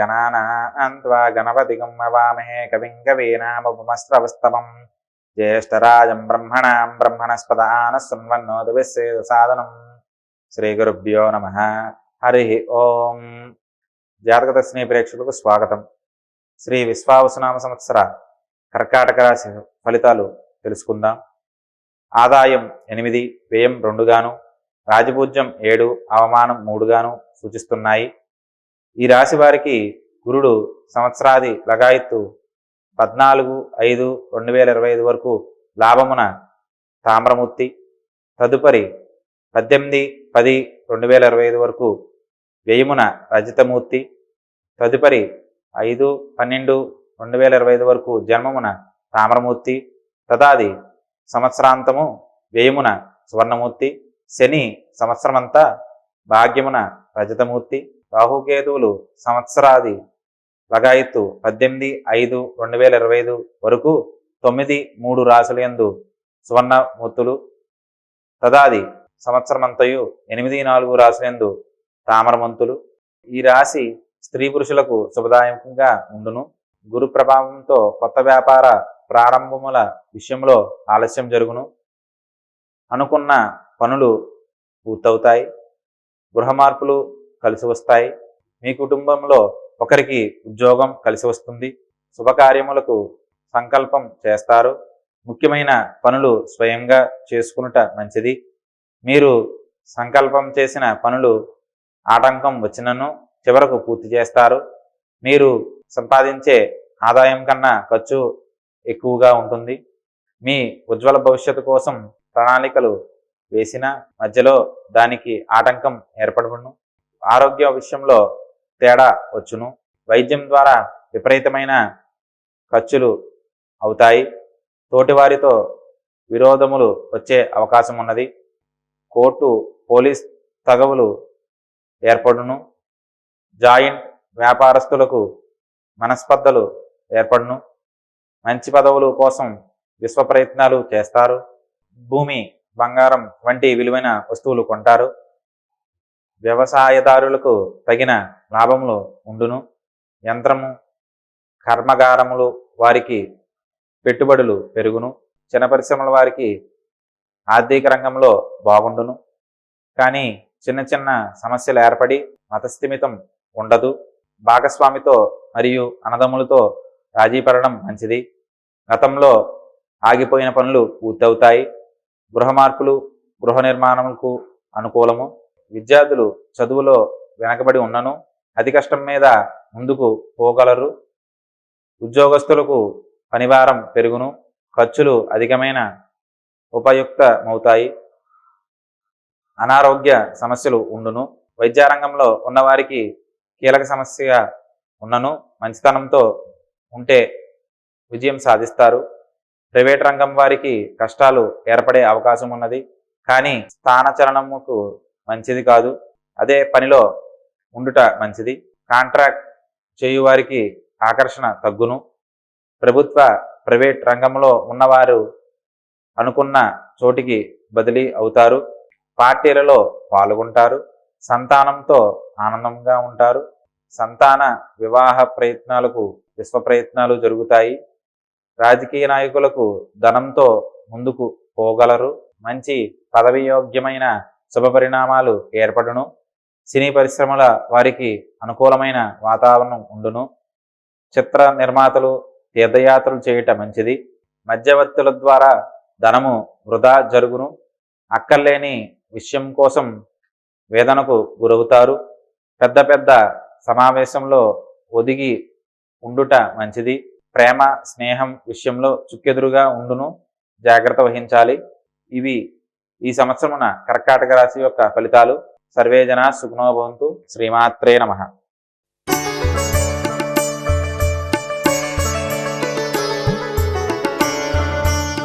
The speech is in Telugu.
గణానాన్వా గణపతిగం అవామహే కవిం కవీనాముపమస్రవస్తమం జ్యేష్ఠరాజం బ్రహ్మణాం బ్రహ్మణస్పద ఆనశృణ్వన్నోదవిశ్వేద సాధనం శ్రీ గురుభ్యో నమ హరి ఓం జాతక స్నేహ ప్రేక్షకులకు స్వాగతం। శ్రీ విశ్వావసునామ సంవత్సర కర్కాటక రాశి ఫలితాలు తెలుసుకుందాం. ఆదాయం ఎనిమిది వ్యయం రెండుగాను రాజపూజ్యం ఏడు అవమానం మూడుగాను సూచిస్తున్నాయి. ఈ రాశి వారికి గురుడు సంవత్సరాది లగాయత్తు పద్నాలుగు ఐదు రెండు వేల ఇరవై ఐదు వరకు లాభమున తామ్రమూర్తి. తదుపరి పద్దెనిమిది పది రెండు వేల ఇరవై ఐదు వరకు వ్యయమున రజితమూర్తి. తదుపరి ఐదు పన్నెండు రెండు వేల ఇరవై ఐదు వరకు జన్మమున తామ్రమూర్తి. తదాది సంవత్సరాంతము వ్యయమున సువర్ణమూర్తి. శని సంవత్సరమంతా భాగ్యమున రజతమూర్తి. రాహుకేతువులు సంవత్సరాది లగాయత్తు పద్దెనిమిది ఐదు రెండు వేల ఇరవై ఐదు వరకు తొమ్మిది మూడు రాశులందు సువర్ణమూర్తులు. తదాది సంవత్సరమంతయు ఎనిమిది నాలుగు రాశులందు తామరమంతులు. ఈ రాశి స్త్రీ పురుషులకు శుభదాయకంగా ఉండును. గురు ప్రభావంతో కొత్త వ్యాపార ప్రారంభముల విషయంలో ఆలస్యం జరుగును. అనుకున్న పనులు పూర్తవుతాయి. గృహ మార్పులు కలిసి వస్తాయి మీ కుటుంబంలో ఒకరికి ఉద్యోగం కలిసి వస్తుంది శుభకార్యములకు సంకల్పం చేస్తారు. ముఖ్యమైన పనులు స్వయంగా చేసుకునుట మంచిది. మీరు సంకల్పం చేసిన పనులు ఆటంకం వచ్చినను చివరకు పూర్తి చేస్తారు. మీరు సంపాదించే ఆదాయం కన్నా ఖర్చు ఎక్కువగా ఉంటుంది. మీ ఉజ్వల భవిష్యత్తు కోసం ప్రణాళికలు వేసిన మధ్యలో దానికి ఆటంకం ఏర్పడబడును ఆరోగ్య విషయంలో తేడా వచ్చును. వైద్యం ద్వారా విపరీతమైన ఖర్చులు అవుతాయి. తోటివారితో విరోధములు వచ్చే అవకాశం ఉన్నది. కోర్టు పోలీస్ తగవులు ఏర్పడును. జాయింట్ వ్యాపారస్తులకు మనస్పర్ధలు ఏర్పడును. మంచి పదవులు కోసం విశ్వ ప్రయత్నాలు చేస్తారు. భూమి బంగారం వంటి విలువైన వస్తువులు కొంటారు. వ్యవసాయదారులకు తగిన లాభములు ఉండును. యంత్రము కర్మగారములు వారికి పెట్టుబడులు పెరుగును. చిన్న పరిశ్రమల వారికి ఆర్థిక రంగంలో బాగుండును. కానీ చిన్న చిన్న సమస్యలు ఏర్పడి మతస్థిమితం ఉండదు. భాగస్వామితో మరియు అన్నదమ్ములతో రాజీ పడడం మంచిది. గతంలో ఆగిపోయిన పనులు పూర్తవుతాయి. గృహ మార్పులు గృహ నిర్మాణములకు అనుకూలము. విద్యార్థులు చదువులో వెనకబడి ఉన్నను అతి కష్టం మీద ముందుకు పోగలరు. ఉద్యోగస్తులకు పనిభారం పెరుగును ఖర్చులు అధికమైన ఉపయుక్తమవుతాయి. అనారోగ్య సమస్యలు ఉండును వైద్యారంగంలో ఉన్నవారికి కీలక సమస్యగా ఉన్నను మంచితనంతో ఉంటే విజయం సాధిస్తారు. ప్రైవేట్ రంగం వారికి కష్టాలు ఏర్పడే అవకాశం ఉన్నది. కానీ స్థానచలనముకు మంచిది కాదు. అదే పనిలో ఉండుట మంచిది. కాంట్రాక్ట్ చేయువారికి ఆకర్షణ తగ్గును. ప్రభుత్వ ప్రైవేట్ రంగంలో ఉన్నవారు అనుకున్న చోటికి బదిలీ అవుతారు. పార్టీలలో పాల్గొంటారు. సంతానంతో ఆనందంగా ఉంటారు. సంతాన వివాహ ప్రయత్నాలకు విశ్వ ప్రయత్నాలు జరుగుతాయి. రాజకీయ నాయకులకు ధనంతో ముందుకు పోగలరు. మంచి పదవియోగ్యమైన శుభ పరిణామాలు ఏర్పడును. సినీ పరిశ్రమల వారికి అనుకూలమైన వాతావరణం ఉండును. చిత్ర నిర్మాతలు తీర్థయాత్రలు చేయుట మంచిది. మధ్యవర్తుల ద్వారా ధనము వృధా జరుగును. అక్కర్లేని విషయం కోసం వేదనకు గురవుతారు. పెద్ద పెద్ద సమావేశంలో ఒదిగి ఉండుట మంచిది. ప్రేమ స్నేహం విషయంలో చుక్కెదురుగా ఉండును. జాగ్రత్త వహించాలి. ఇవి ఈ సంవత్సరమున కర్కాటక రాశి యొక్క ఫలితాలు సర్వే జన సుఖనోభవంతు శ్రీమాత్రే నమః.